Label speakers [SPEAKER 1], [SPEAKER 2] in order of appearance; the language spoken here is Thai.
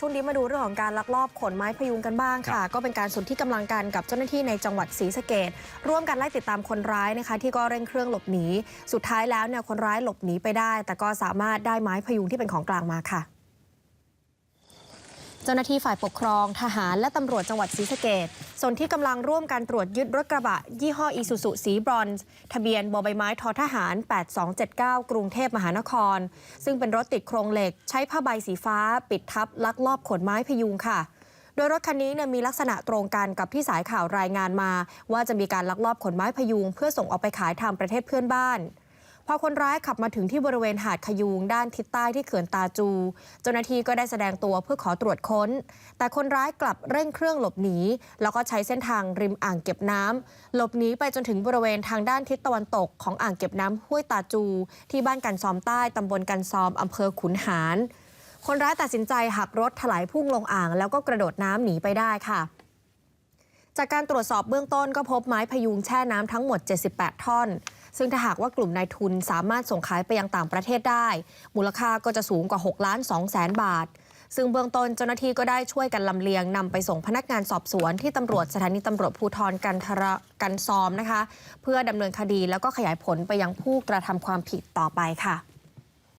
[SPEAKER 1] ช่วงนี้มาดูเรื่องของการลักลอบขนไม้พยุงกันบ้างค่ะ ก็เป็นการสนที่กำลังกันกับเจ้าหน้าที่ในจังหวัดศรีสะเกดร่วมกันไล่ติดตามคนร้ายนะคะ ที่ก็เร่งเครื่องหลบหนี สุดท้ายแล้วเนี่ยคนร้ายหลบหนีไปได้ แต่ก็สามารถได้ไม้พยุงที่เป็นของกลางมาค่ะ เจ้าหน้าที่ฝ่ายปกครอง ทหารและตำรวจจังหวัดศรีสะเกดส่วนที่กำลังร่วมกันตรวจยึดรถกระบะ ยี่ห้ออีซูซุสีบรอนซ์ ทะเบียนบอใบไม้ทอทหาร 8279 กรุงเทพมหานคร ซึ่งเป็นรถติดโครงเหล็ก ใช้ผ้าใบสีฟ้า ปิดทับลักลอบขนไม้พยุงค่ะ โดยรถคันนี้เนี่ยมีลักษณะตรงกันกับที่สายข่าวรายงานมา ว่าจะมีการลักลอบขนไม้พยุง เพื่อส่งออกไปขายทางประเทศเพื่อนบ้าน พอคนร้ายขับมาถึงที่บริเวณหาดขยูงด้านทิศใต้ที่เขื่อนตาจู เจ้าหน้าที่ก็ได้แสดงตัวเพื่อขอตรวจค้น แต่คนร้ายกลับเร่งเครื่องหลบหนี แล้วก็ใช้เส้นทางริมอ่างเก็บน้ำหลบหนีไปจนถึงบริเวณทางด้านทิศตะวันตกของอ่างเก็บน้ำห้วยตาจู ที่บ้านกันซอมใต้ตำบลกันซอมอำเภอขุนหาร คนร้ายตัดสินใจหักรถถลายพุ่งลงอ่าง แล้วก็กระโดดน้ำหนีไปได้ค่ะจากการตรวจสอบเบื้องต้นก็พบไม้พยุงแช่น้ำทั้งหมด 78 ท่อน ซึ่งถ้าหากว่ากลุ่มนายทุนสามารถส่งขายไปยังต่างประเทศได้ มูลค่าก็จะสูงกว่า6ล้าน2แสนบาท ซึ่งเบื้องต้นเจ้าหน้าที่ก็ได้ช่วยกันลำเลียงนำไปส่งพนักงานสอบสวนที่ตำรวจสถานีตำรวจภูธรกันทระกันซอมนะคะ เพื่อดำเนินคดีแล้วก็ขยายผลไปยังผู้กระทำความผิดต่อไปค่ะ